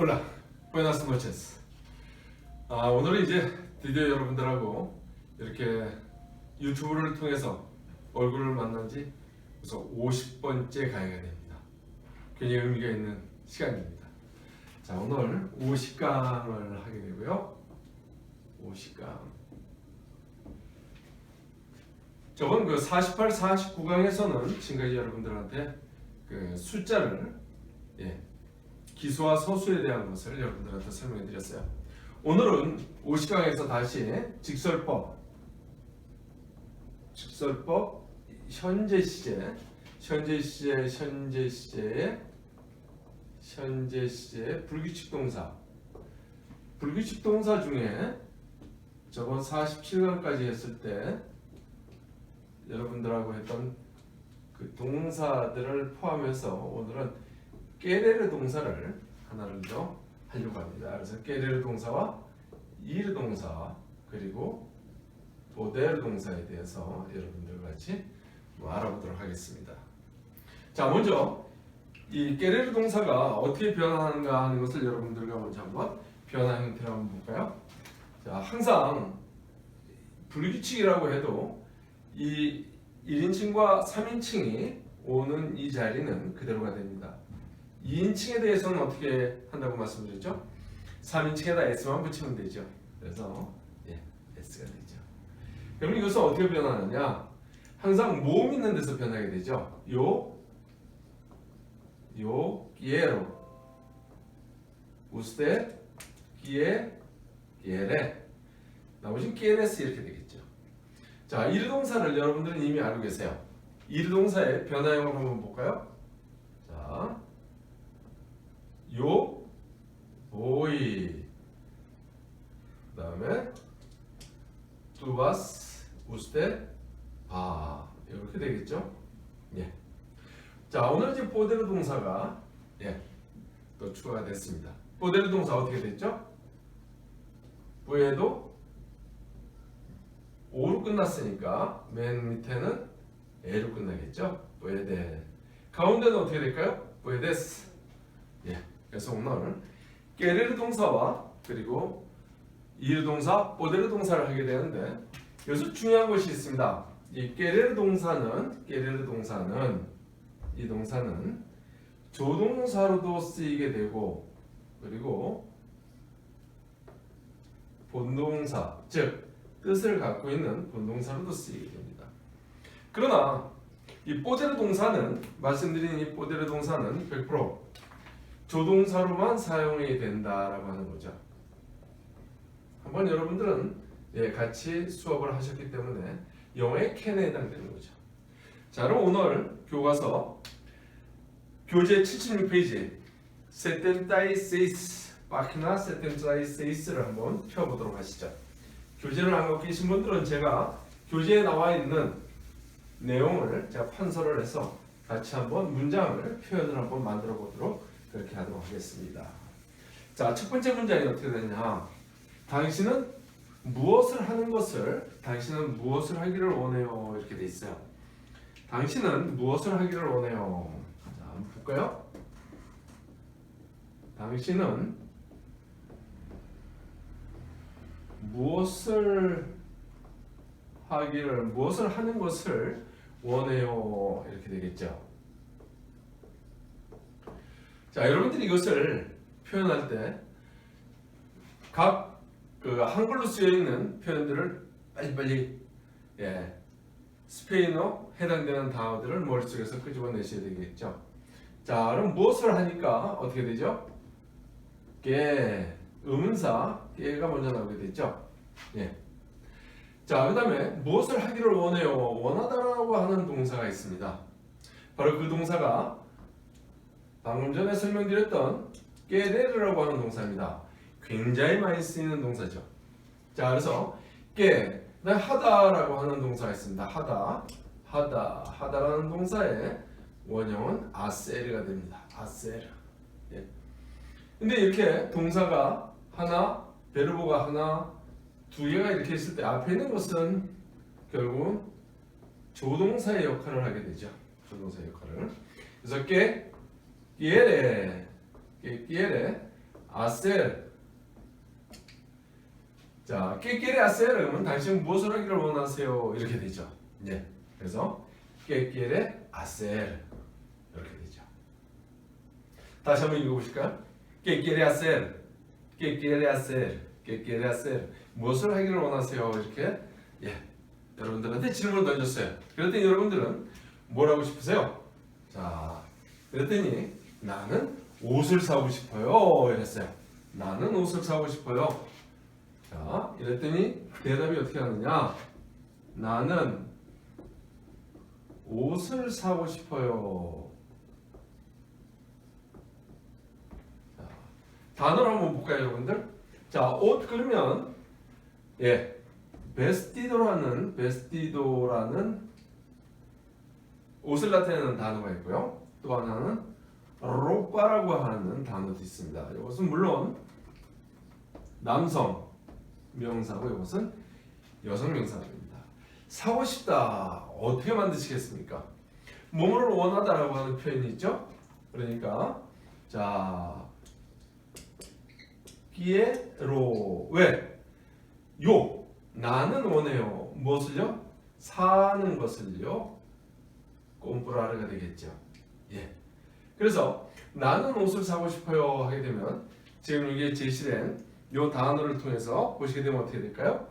올라, buenas noches. 아, 오늘은 이제 드디어 여러분들하고 이렇게 유튜브를 통해서 얼굴을 만난 지 벌써 50번째 강의가 됩니다. 굉장히 의미가 있는 시간입니다. 자, 오늘 50강을 하게 되고요. 50강. 저번 그 48, 49강에서는 지금까지 여러분들한테 그 숫자를 예, 기수와 서수에 대한 것을 여러분들한테 설명해 드렸어요. 오늘은 50강에서 다시 직설법, 직설법, 현재 시제, 현재 시제, 현재 시제의 현재 시제의 불규칙 동사, 불규칙 동사 중에 저번 47강까지 했을 때 여러분들하고 했던 그 동사들을 포함해서 오늘은 깨레르 동사를 하나를 더 하려고 합니다. 그래서 깨레르 동사와 이르 동사 그리고 보데르 동사에 대해서 여러분들 같이 뭐 알아보도록 하겠습니다. 자, 먼저 이 깨레르 동사가 어떻게 변화하는가 하는 것을 여러분들과 먼저 한번 변화 형태를 한번 볼까요? 자, 항상 불규칙이라고 해도 이 1인칭과 3인칭이 오는 이 자리는 그대로가 됩니다. 2인칭에 대해서는 어떻게 한다고 말씀드렸죠? 3인칭에다 s만 붙이면 되죠. 그래서 예, s가 되죠. 그럼 이것은 어떻게 변하느냐? 항상 모음 있는 데서 변하게 되죠. 요, 요, quiero, usted, quiere, quiere. 나머지는 quieres 이렇게 되겠죠. 자, 이르동사를 여러분들은 이미 알고 계세요. 이르동사의 변화형을 한번 볼까요? 자, 요, voy. 그다음에 tú vas, usted va. 이렇게 되겠죠? 예. 자, 오늘 이제 보데르 동사가 예, 또 추가가 됐습니다. 보데르 동사 어떻게 됐죠? 부에도 오로 끝났으니까 맨 밑에는 에로 끝나겠죠? 부에데 가운데는 어떻게 될까요? 부에데스 예, 그래서 오늘 깨르르 동사와 그리고 이르 동사, 보데르 동사를 하게 되는데 여기서 중요한 것이 있습니다. 이 깨르르 동사는 깨르르 동사는 이 동사는 조동사로도 쓰이게 되고 그리고 본동사 즉 뜻을 갖고 있는 본동사로도 쓰이게 됩니다. 그러나 이 뽀데르 동사는 말씀드린 이 뽀데르 동사는 100% 조동사로만 사용이 된다라고 하는 거죠. 한번 여러분들은 예, 같이 수업을 하셨기 때문에 영어의 캔에 해당되는 거죠. 자, 그럼 오늘 교과서 교재 76페이지 세텐타이세이스 página 76를 한번 펴보도록 하시죠. 교재를 안 갖고 계신 분들은 제가 교재에 나와 있는 내용을 제가 판서를 해서 같이 한번 문장을 표현을 한번 만들어 보도록 그렇게 하도록 하겠습니다. 자, 첫 번째 문장이 어떻게 되냐? 당신은 무엇을 하는 것을 당신은 무엇을 하기를 원해요 이렇게 돼 있어요. 당신은 무엇을 하기를 원해요. 자, 한번 볼까요? 당신은 무엇을 하기를 무엇을 하는 것을 원해요 이렇게 되겠죠. 자, 여러분들이 이것을 표현할 때 각 그 한글로 쓰여 있는 표현들을 빨리빨리 예, 스페인어 해당되는 단어들을 머릿속에서 끄집어내셔야 되겠죠. 자, 그럼 무엇을 하니까 어떻게 되죠? 깨 의문사 깨가 먼저 나오게 되죠. 예. 자, 그 다음에 무엇을 하기를 원해요? 원하다라고 하는 동사가 있습니다. 바로 그 동사가 방금 전에 설명드렸던 깨레르라고 하는 동사입니다. 굉장히 많이 쓰이는 동사죠. 자, 그래서 깨, 하다라고 하는 동사가 있습니다. 하다, 하다, 하다라는 동사의 원형은 아세르가 됩니다. 아세르. 예. 근데 이렇게 동사가 하나, 베르보가 하나, 두 개가 이렇게 있을 때 앞에 있는 것은 결국 조동사의 역할을 하게 되죠. 조동사의 역할을. 그래서 깨, quiere, que quiere hacer. 자, ¿qué quiere hacer? 그러면 당신 무엇을 하기를 원하세요? 이렇게 되죠. 예. 그래서 ¿qué quiere hacer? 이렇게 되죠. 다시 한번 읽어보실까요? ¿Qué quiere hacer? ¿Qué quiere hacer? ¿Qué quiere hacer? 무엇을 하기를 원하세요? 이렇게 예 여러분들한테 질문을 던졌어요. 그랬더니 여러분들은 뭘 하고 싶으세요? 자, 그랬더니 나는 옷을 사고 싶어요. 이랬어요. 나는 옷을 사고 싶어요. 자, 이랬더니 대답이 어떻게 하느냐? 나는 옷을 사고 싶어요. 자, 단어를 한번 볼까요, 여러분들? 자, 옷 그러면 예, 베스티도라는 베스티도라는 옷을 나타내는 단어가 있고요. 또 하나는 로빠라고 하는 단어도 있습니다. 이것은 물론 남성 명사고 이것은 여성 명사입니다. 사고 싶다 어떻게 만드시겠습니까? 뭐뭐를 원하다라고 하는 표현이 있죠. 그러니까 자 quiero 왜? 요 나는 원해요. 무엇을요? 사는 것을요. 꼼프라르가 되겠죠. 예. 그래서 나는 옷을 사고 싶어요 하게 되면 지금 이게 제시된 요 단어를 통해서 보시게 되면 어떻게 될까요?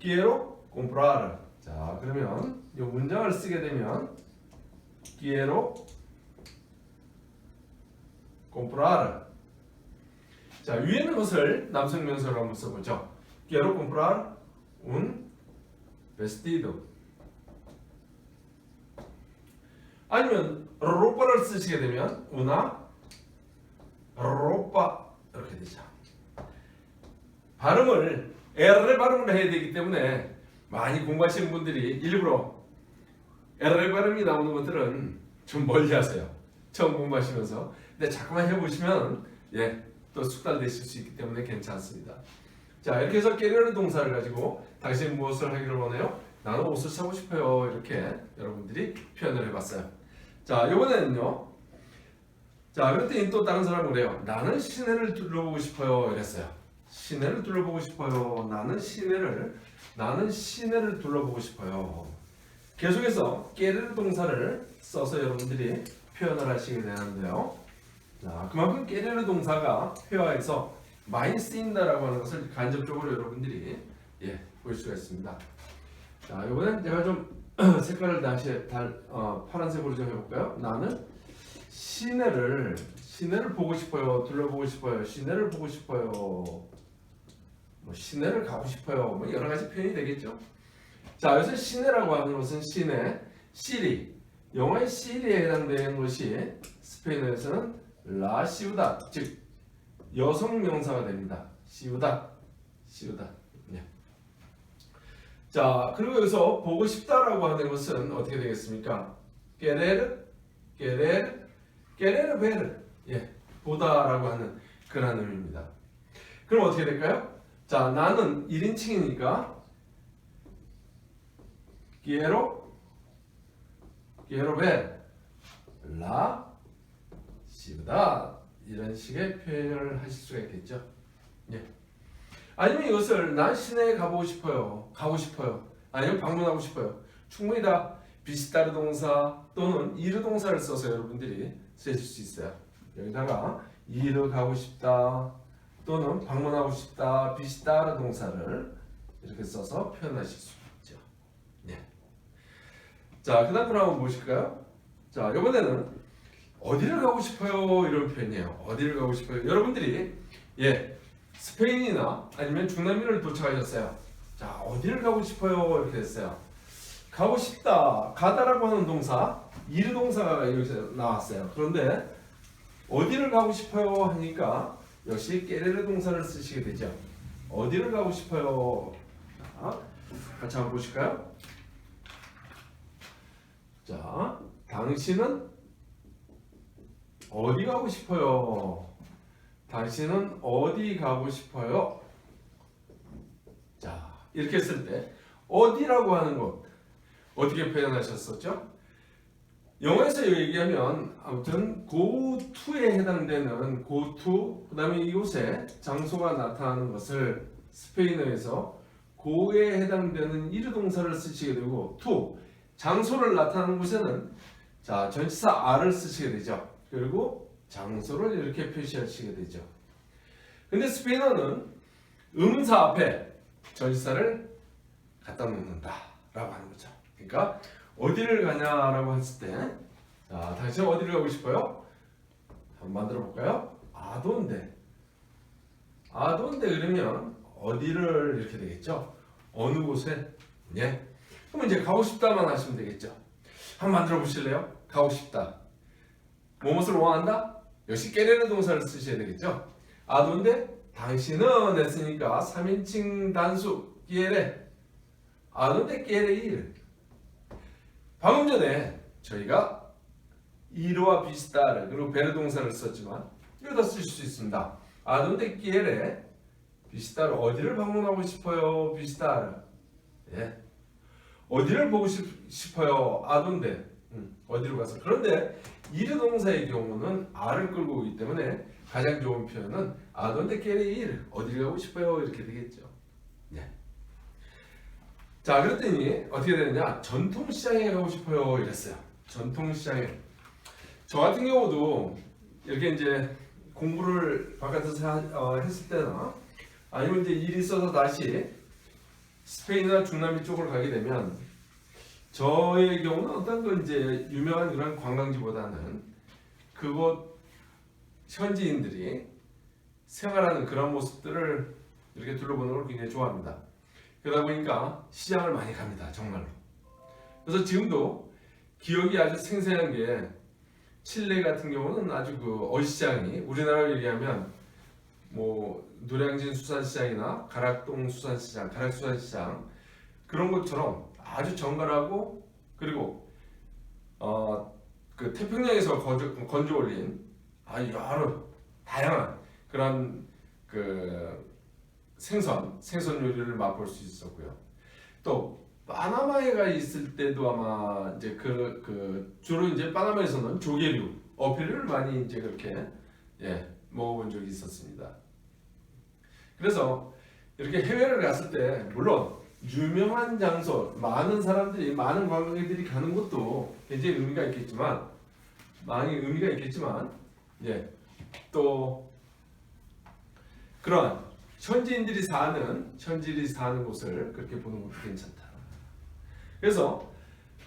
quiero comprar. 자, 그러면 이 문장을 쓰게 되면 quiero comprar. 자, 위에 있는 것을 남성 명사로 한번 써보죠. quiero comprar un vestido. 아니면 로빠를 쓰시게 되면 una ropa 이렇게 되죠. 발음을 R 발음을 해야 되기 때문에 많이 공부하시는 분들이 일부러 R 발음이 나오는 것들은 좀 멀리하세요. 처음 공부하시면서 근데 자꾸만 해보시면 예또 숙달되실 수 있기 때문에 괜찮습니다. 자 이렇게 해서 깨려는 동사를 가지고 당신 무엇을 하기를 원해요? 나는 옷을 사고 싶어요. 이렇게 여러분들이 표현을 해봤어요. 자 이번에는요. 자 그랬더니 또 다른 사람은 그래요. 나는 시내를 둘러보고 싶어요. 이랬어요. 시내를 둘러보고 싶어요. 나는 시내를 나는 시내를 둘러보고 싶어요. 계속해서 깨르 동사를 써서 여러분들이 표현을 하시게 되는데요. 자, 그만큼 깨르 동사가 회화에서 많이 쓰인다라고 하는 것을 간접적으로 여러분들이 예, 볼 수가 있습니다. 자, 이번엔 제가 좀 색깔을 다시 달, 어, 파란색으로 좀 해볼까요? 나는 시내를 시내를 보고 싶어요. 둘러보고 싶어요. 시내를 보고 싶어요. 뭐 시내를 가고 싶어요. 뭐 여러 가지 표현이 되겠죠. 자, 여기서 시내라고 하는 것은 시내, 시리. 영어의 시리에 해당되는 것이 스페인어에서는 라 시우다, 즉 여성 명사가 됩니다. 시우다, 시우다. 네. 자, 그리고 여기서 보고 싶다라고 하는 것은 어떻게 되겠습니까? querer, querer, querer ver. 예, 보다라고 하는 그런 의미입니다. 그럼 어떻게 될까요? 자, 나는 1인칭이니까 quiero, quiero 이런 식의 표현을 하실 수가 있겠죠. 예. 아니면 이것을 난 시내에 가보고 싶어요. 가고 싶어요. 아니면 방문하고 싶어요. 충분히 다 비시다르 동사 또는 이르 동사를 써서 여러분들이 쓰실 수 있어요. 여기다가 이르 가고 싶다 또는 방문하고 싶다 비시다르 동사를 이렇게 써서 표현하실 수 있죠. 네. 자, 그다음 분 한번 보실까요? 자, 이번에는 어디를 가고 싶어요 이런 표현이에요. 어디를 가고 싶어요? 여러분들이 예 스페인이나 아니면 중남미를 도착하셨어요. 자, 어디를 가고 싶어요 이렇게 됐어요. 가고 싶다 가다라고 하는 동사 이르 동사가 여기서 나왔어요. 그런데 어디를 가고 싶어요 하니까 역시 깨레르 동사를 쓰시게 되죠. 어디를 가고 싶어요? 자, 같이 한번 보실까요? 자, 당신은 어디 가고 싶어요? 당신은 어디 가고 싶어요? 자, 이렇게 했을 때 어디라고 하는 것 어떻게 표현하셨었죠? 영어에서 얘기하면 아무튼 go to에 해당되는 go to 그다음에 이곳에 장소가 나타나는 것을 스페인어에서 go에 해당되는 이르 동사를 쓰시게 되고 to 장소를 나타내는 곳에는 자 전치사 are를 쓰시게 되죠. 그리고 장소를 이렇게 표시하시게 되죠. 근데 스페인어는 음사 앞에 전치사를 갖다 놓는다라고 하는 거죠. 그러니까 어디를 가냐라고 했을 때, 자, 당신 어디를 가고 싶어요? 한번 만들어 볼까요? 아돈데. 아돈데 그러면 어디를 이렇게 되겠죠? 어느 곳에? 예. 그럼 이제 가고 싶다만 하시면 되겠죠. 한번 만들어 보실래요? 가고 싶다. 무엇을 원한다? 역시 깨레는 동사를 쓰셔야 되겠죠. 아돈데 당신은 했으니까 3인칭 단수 끼에레 아돈데 끼에레 일 방금 전에 저희가 이르와 비스타르 그리고 베르 동사를 썼지만 이거 다 쓰실 수 있습니다. 아돈데 끼에레 비스타르 어디를 방문하고 싶어요? 비스타르 예 어디를 보고 싶, 싶어요? 아돈데 음, 어디로 가서 그런데 이르 동사의 경우는 아를 끌고 오기 때문에 가장 좋은 표현은 아돈데 끼에레 일 어디를 가고 싶어요? 이렇게 되겠죠. 예. 자 그랬더니 어떻게 되느냐 전통시장에 가고 싶어요 이랬어요 전통시장에 저 같은 경우도 이렇게 이제 공부를 바깥에서 하- 어, 했을 때나 아니면 이제 일이 있어서 다시 스페인이나 중남미 쪽으로 가게 되면 저의 경우는 어떤 그 이제 유명한 그런 관광지보다는 그곳 현지인들이 생활하는 그런 모습들을 이렇게 둘러보는 걸 굉장히 좋아합니다. 그러다 보니까 시장을 많이 갑니다. 정말로. 그래서 지금도 기억이 아주 생생한 게 칠레 같은 경우는 아주 그 어시장이 우리나라로 얘기하면 뭐 노량진 수산시장이나 가락동 수산시장, 가락수산시장 그런 것처럼 아주 정갈하고 그리고 어 그 태평양에서 건져, 건져 올린 아주 여러 다양한 그런 그 생선, 생선 요리를 맛볼 수 있었고요. 또 파나마에 가 있을 때도 아마 이제 그, 그 주로 이제 파나마에서는 조개류, 어패류를 많이 이제 그렇게 예 먹어본 적이 있었습니다. 그래서 이렇게 해외를 갔을 때 물론 유명한 장소, 많은 사람들이 많은 관광객들이 가는 것도 굉장히 의미가 있겠지만 많이 의미가 있겠지만 예 또 그런 현지인들이 사는 현지인들이 사는 곳을 그렇게 보는 것도 괜찮다. 그래서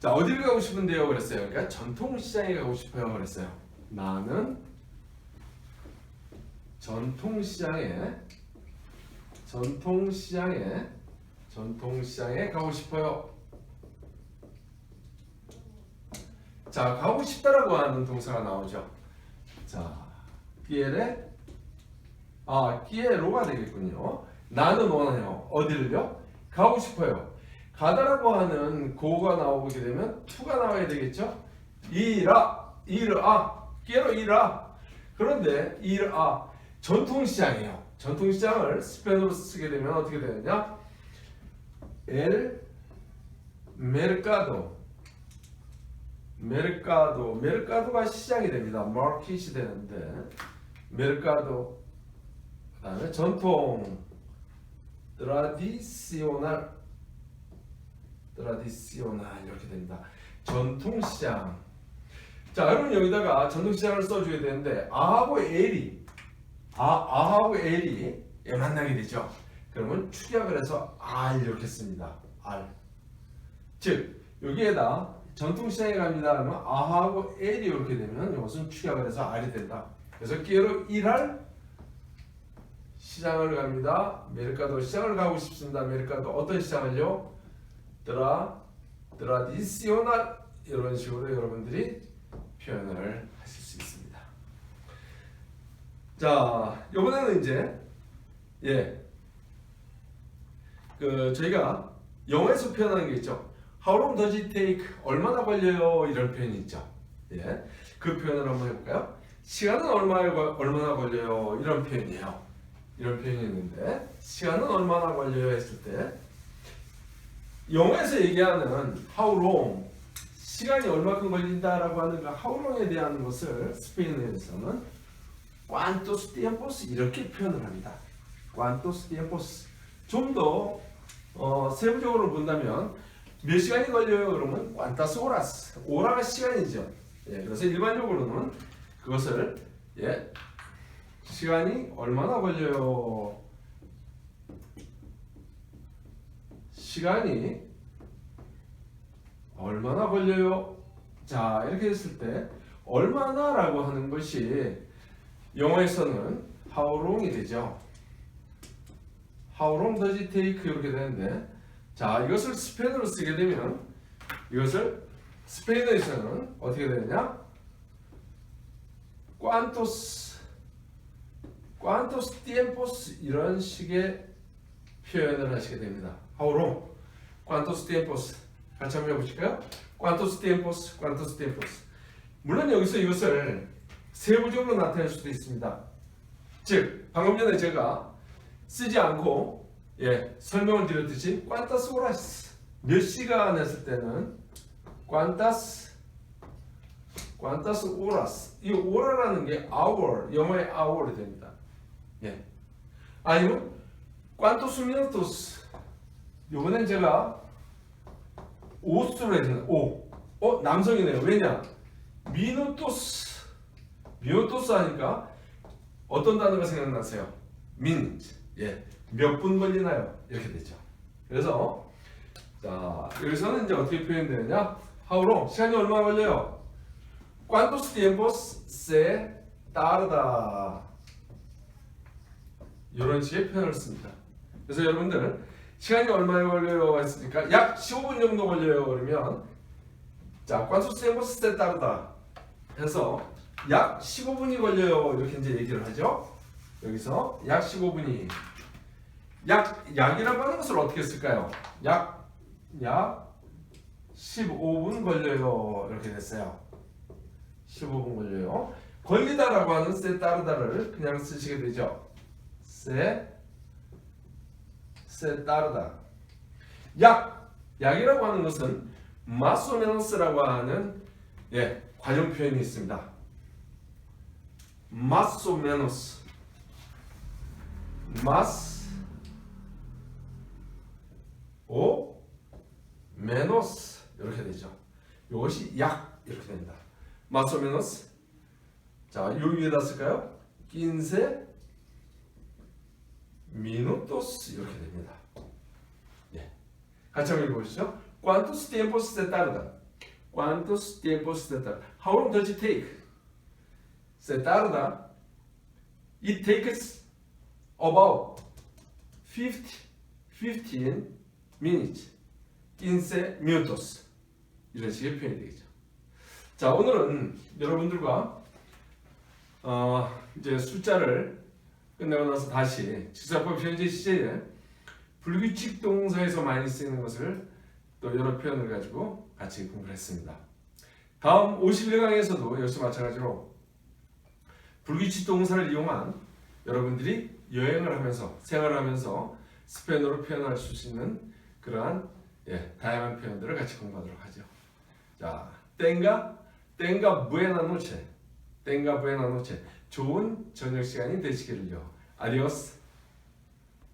자 어디를 가고 싶은데요? 그랬어요. 그러니까 전통 시장에 가고 싶어요. 그랬어요. 나는 전통 시장에 전통 시장에 전통시장에 가고 싶어요. 자 가고 싶다라고 하는 동사가 나오죠. 자 피에레 아, 끼에로가 되겠군요. 나는 원해요. 어디를요? 가고 싶어요. 가다라고 하는 고가 나오게 되면 투가 나와야 되겠죠? 이라, 이르아, 끼에로 이라. 그런데 이르아 전통시장이에요. 전통시장을 스페인어로 쓰게 되면 어떻게 되느냐? 엘 메르카도 메르카도 메르카도가 시장이 됩니다. 마켓이 되는데 메르카도 그다음에 전통 tradicional tradicional 이렇게 됩니다. 전통 시장. 자, 여러분 여기다가 전통 시장을 써 줘야 되는데 아하고 엘이 아 아하고 엘이 예, 만나게 되죠. 그러면 축약을 해서 알 이렇게 씁니다. 알. 즉 여기에다 전통시장에 갑니다. 그러면 아하고 엘이 이렇게 되면 이것은 축약을 해서 알이 된다. 그래서 끼어로 일할 시장을 갑니다. 메르카도 시장을 가고 싶습니다. 메르카도 어떤 시장을요? 드라 드라디시오날 이런 식으로 여러분들이 표현을 하실 수 있습니다. 자, 이번에는 이제 예. 그 저희가 영어에서 표현하는 게 있죠. How long does it take? 얼마나 걸려요? 이런 표현이 있죠. 예. 그 표현을 한번 해볼까요? 시간은 얼마 얼마나 걸려요? 이런 표현이에요. 이런 표현이 있는데 시간은 얼마나 걸려요 했을 때 영어에서 얘기하는 how long 시간이 얼마큼 걸린다라고 하는 그 하우롱에 대한 것을 스페인어에서는 cuántos tiempos 이렇게 표현을 합니다. cuántos tiempos 좀더 어, 세부적으로 본다면 몇 시간이 걸려요? 그러면 cuántas horas 오라가 시간이죠. 예, 그래서 일반적으로는 그것을 예, 시간이 얼마나 걸려요? 시간이 얼마나 걸려요? 자, 이렇게 했을 때 얼마나라고 하는 것이 영어에서는 how long이 되죠. How long does it take 이렇게 되는데 자, 이것을 스페인어로 쓰게 되면 이것을 스페인어에서는 어떻게 되느냐? cuántos cuántos tiempos 이런 식의 표현을 하시게 됩니다. How long? cuántos tiempos 같이 한번 해보실까요? cuántos tiempos, cuántos tiempos. 물론 여기서 이것을 세부적으로 나타낼 수도 있습니다. 즉 방금 전에 제가 쓰지 않고 예 설명을 드렸듯이 cuántas horas 몇 시간 했을 때는 cuántas cuántas horas 이 hora라는 게 hour 영어의 hour이 됩니다. 예 아니면 cuántos minutos 이번엔 제가 오수로 해주는 오. 어 남성이네요. 왜냐? 미누토스. 미누토스 하니까 어떤 단어가 생각나세요? 민. 예. 몇 분 걸리나요? 이렇게 되죠. 그래서 자 여기서는 이제 어떻게 표현되느냐? 하우로 시간이 얼마 걸려요? ¿Cuántos tiempos se tarda? 이런 식의 표현을 씁니다. 그래서 여러분들 시간이 얼마나 걸려요 했으니까 약 15분 정도 걸려요 그러면 자 cuántos tiempos se tarda 해서 약 15분이 걸려요 이렇게 이제 얘기를 하죠. 여기서 약 15분이 약 약이라고 하는 것을 어떻게 쓸까요? 약 약 15분 걸려요 이렇게 됐어요. 15분 걸려요. 걸리다라고 하는 se tarda를 그냥 쓰시게 되죠. se se tarda. 약 약이라고 하는 것은 menos라고 하는 예 과정 표현이 있습니다. Más o menos 이렇게 되죠. 이것이 약 이렇게 됩니다. o menos 자, 요 위에다 쓸까요? 15 minutos 이렇게 됩니다. 예. 같이 한번 읽어보시죠. ¿Cuántos tiempos se tarda? ¿Cuántos tiempos se tarda? How long does it take? Se tarda. It takes about 50, 15 minutes. 15 minutos. 이런 식의 표현이 되겠죠. 자, 오늘은 여러분들과 어, 이제 숫자를 끝내고 나서 다시 직사법 현재 시제에 불규칙 동사에서 많이 쓰이는 것을 또 여러 표현을 가지고 같이 공부를 했습니다. 다음 51강에서도 역시 마찬가지로 불규칙 동사를 이용한 여러분들이 여행을 하면서 생활을 하면서 스페인어로 표현할 수 있는 그러한 예, 다양한 표현들을 같이 공부하도록 하죠. 자, 땡가 땡가 부에나 노체 땡가 부에나 노체 좋은 저녁 시간이 되시기를요. 아디오스